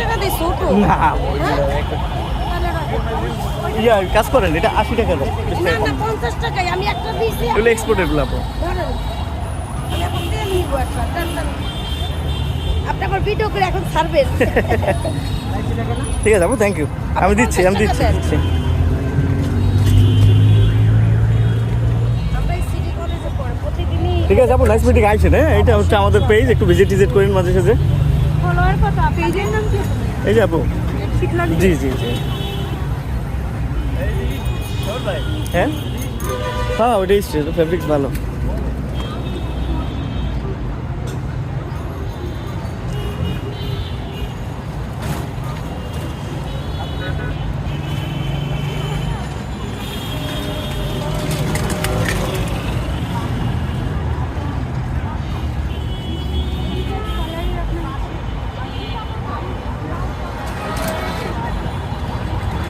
টাকা দিয়ে ছোট। না ইয়া কাজ করেন এটা আশি টাকা দিয়েছি এগুলো এক্সপোর্টেরগুলো আপু। ধরেন। আমি এখন দিয়ে ভিডিও করে ছাড়বেন। ঠিক আছে আপু থ্যাংক ইউ আমি দিচ্ছি আমি দিচ্ছি দিচ্ছি। ঠিক আছে আপু নাইস মিটিং আইছেন হ্যাঁ? এটা হচ্ছে আমাদের পেজ একটু ভিজিট টিজিট করেন মাঝে সাঝে। ফলোয়ার কত? পেজের নাম কি? এই যে আপু। জি জি জি। হ্যাঁ? হ্যাঁ ওটাই ফেব্রিক্স ভালো।